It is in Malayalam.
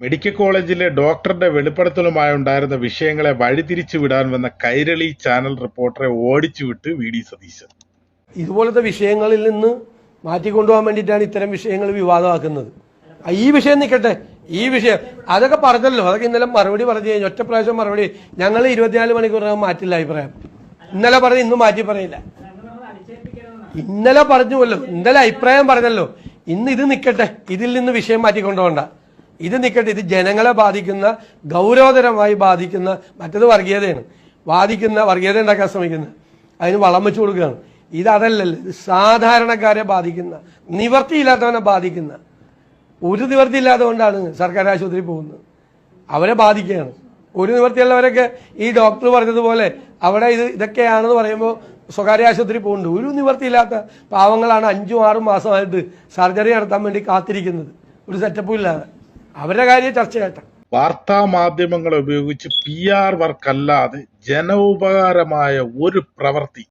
മെഡിക്കൽ കോളേജിലെ ഡോക്ടറുടെ വെളിപ്പെടുത്തലുമായി ഉണ്ടായിരുന്ന വിഷയങ്ങളെ വഴിതിരിച്ചു വിടാൻ വന്ന കൈരളി ചാനൽ റിപ്പോർട്ടറെ ഓടിച്ചുവിട്ട് വി ഡി സതീശൻ. ഇതുപോലത്തെ വിഷയങ്ങളിൽ നിന്ന് മാറ്റിക്കൊണ്ടുപോകാൻ വേണ്ടിയിട്ടാണ് ഇത്തരം വിഷയങ്ങൾ വിവാദമാക്കുന്നത്. ഈ വിഷയം നിൽക്കട്ടെ. ഈ വിഷയം അതൊക്കെ പറഞ്ഞല്ലോ. അതൊക്കെ ഇന്നലെ മറുപടി പറഞ്ഞു കഴിഞ്ഞു. ഒറ്റ പ്രാവശ്യം മറുപടി. ഞങ്ങൾ ഇരുപത്തിനാല് മണിക്കൂറിനകം മാറ്റില്ല അഭിപ്രായം. ഇന്നലെ പറഞ്ഞു ഇന്നും മാറ്റി പറയില്ല. ഇന്നലെ പറഞ്ഞുവല്ലോ ഇന്നലെ അഭിപ്രായം പറഞ്ഞല്ലോ. ഇന്ന് ഇത് നിൽക്കട്ടെ. ഇതിൽ നിന്ന് വിഷയം മാറ്റിക്കൊണ്ടുപോകണ്ട ഇത് നിൽക്കട്ടെ ഇത് ജനങ്ങളെ ബാധിക്കുന്ന ഗൗരവതരമായി ബാധിക്കുന്ന മറ്റത് വർഗീയതയാണ്. ബാധിക്കുന്ന വർഗീയത ഉണ്ടാക്കാൻ ശ്രമിക്കുന്നത്. അതിന് വളം വെച്ചു കൊടുക്കുകയാണ്. ഇത് അതല്ലല്ലോ ഇത് സാധാരണക്കാരെ ബാധിക്കുന്ന നിവർത്തിയില്ലാത്തവനെ ബാധിക്കുന്ന ഒരു നിവർത്തി ഇല്ലാത്തതുകൊണ്ടാണ് സർക്കാർ ആശുപത്രി പോകുന്നത്. അവരെ ബാധിക്കുകയാണ്. ഒരു നിവർത്തിയുള്ളവരൊക്കെ ഈ ഡോക്ടർ പറഞ്ഞതുപോലെ അവിടെ ഇത് ഇതൊക്കെയാണെന്ന് പറയുമ്പോൾ സ്വകാര്യ ആശുപത്രി പോകുന്നുണ്ട്. ഒരു നിവർത്തിയില്ലാത്ത പാവങ്ങളാണ് അഞ്ചും ആറും മാസമായിട്ട് സർജറി നടത്താൻ വേണ്ടി കാത്തിരിക്കുന്നത്. ഒരു സെറ്റപ്പും ഇല്ലാതെ. അവരുടെ കാര്യം ചർച്ച ചെയ്യട്ടെ. വാർത്താ മാധ്യമങ്ങളെ ഉപയോഗിച്ച് പി ആർ വർക്ക് അല്ലാതെ ജനോപകാരമായ ഒരു പ്രവൃത്തി